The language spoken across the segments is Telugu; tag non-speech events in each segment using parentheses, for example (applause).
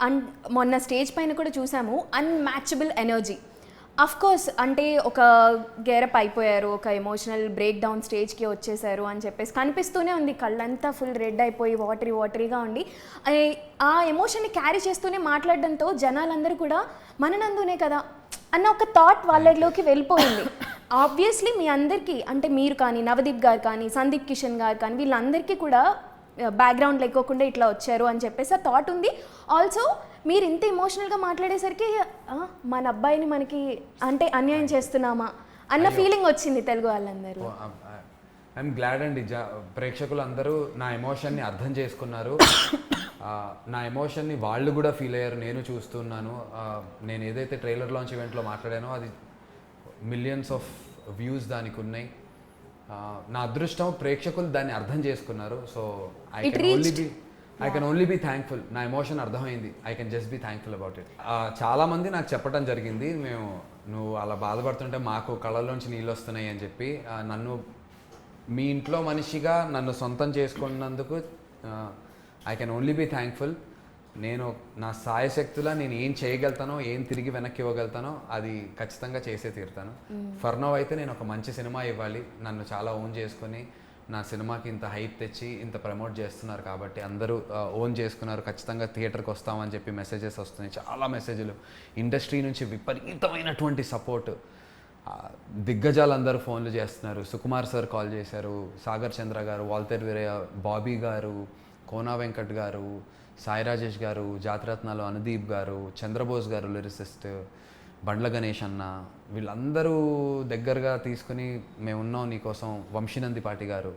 అండ్ మొన్న స్టేజ్ పైన కూడా చూసాము అన్మ్యాచబుల్ ఎనర్జీ అఫ్ కోర్స్ అంటే ఒక గేరప్ అయిపోయారు ఒక ఎమోషనల్ బ్రేక్ డౌన్ స్టేజ్కి వచ్చేసారు అని చెప్పేసి కనిపిస్తూనే ఉంది. కళ్ళంతా ఫుల్ రెడ్ అయిపోయి వాటరీ వాటరీగా ఉండి. ఆ- ఎమోషన్ని క్యారీ చేస్తూనే మాట్లాడడంతో జనాలందరూ కూడా మననందునే కదా అన్న ఒక థాట్ వాళ్ళలోకి వెళ్ళిపోయింది. ఆబ్వియస్లీ మీ అందరికీ అంటే మీరు కానీ నవదీప్ గారు కానీ సందీప్ కిషన్ గారు కానీ వీళ్ళందరికీ కూడా బ్యాక్గ్రౌండ్ లేకోకుండా ఇట్లా వచ్చారు అని చెప్పేసి ఆ థాట్ ఉంది. ఆల్సో మీరు ఇంత ఎమోషనల్గా మాట్లాడేసరికి "ఆ, మన అబ్బాయిని మనకి అంటే అన్యాయం చేస్తున్నామా అన్న ఫీలింగ్ వచ్చింది తెలుగు వాళ్ళందరూ. ఐఎమ్ గ్లాడ్ అండి. జా ప్రేక్షకులు అందరూ నా ఎమోషన్ని అర్థం చేసుకున్నారు. (coughs) నా ఎమోషన్ని వాళ్ళు కూడా ఫీల్ అయ్యారు. నేను చూస్తున్నాను. నేను ఏదైతే ట్రైలర్ లాంచ్ ఈవెంట్లో మాట్లాడానో అది మిలియన్స్ ఆఫ్ వ్యూస్ దానికి ఉన్నాయి. నా అదృష్టం ప్రేక్షకులు దాన్ని అర్థం చేసుకున్నారు. So I can only be I can only be thankful నా ఎమోషన్ అర్థమైంది. I can just be thankful about it చాలా మంది నాకు చెప్పడం జరిగింది. మేము నువ్వు అలా బాధపడుతుంటే మాకు కళ్ళలోంచి నీళ్ళు వస్తున్నాయి అని చెప్పి నన్ను మీ ఇంట్లో మనిషిగా నన్ను సొంతం చేసుకున్నందుకు I can only be thankful నేను నా సాయశక్తులా నేను ఏం చేయగలుగుతానో ఏం తిరిగి వెనక్కి ఇవ్వగలుగుతానో అది ఖచ్చితంగా చేసే తీరుతాను. ఫర్ నవ్ అయితే నేను ఒక మంచి సినిమా ఇవ్వాలి. నన్ను చాలా ఓన్ చేసుకొని నా సినిమాకి ఇంత హైప్ తెచ్చి ఇంత ప్రమోట్ చేస్తున్నారు కాబట్టి అందరూ ఓన్ చేసుకున్నారు. ఖచ్చితంగా థియేటర్కి వస్తామని చెప్పి మెసేజెస్ వస్తున్నాయి. చాలా మెసేజ్లు. ఇండస్ట్రీ నుంచి విపరీతమైనటువంటి సపోర్ట్. దిగ్గజాలు అందరూ ఫోన్లు చేస్తున్నారు. సుకుమార్ సార్ కాల్ చేశారు. సాగర్ చంద్ర గారు వాల్తేర్ వీరయ్య బాబీ గారు కోనా వెంకట్ గారు సాయి రాజేష్ గారు జాతిరత్నాలు అనుదీప్ గారు చంద్రబోస్ గారు లిరిసిస్ట్ బండ్ల గణేష్ అన్న వీళ్ళందరూ దగ్గరగా తీసుకుని మేమున్నాం నీకోసం వంశీనంది పాటి గారు.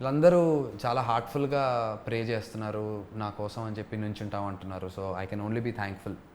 వీళ్ళందరూ చాలా హార్ట్ఫుల్గా ప్రే చేస్తున్నారు నా కోసం అని చెప్పి నుంచుంటాం అంటున్నారు so I can only be thankful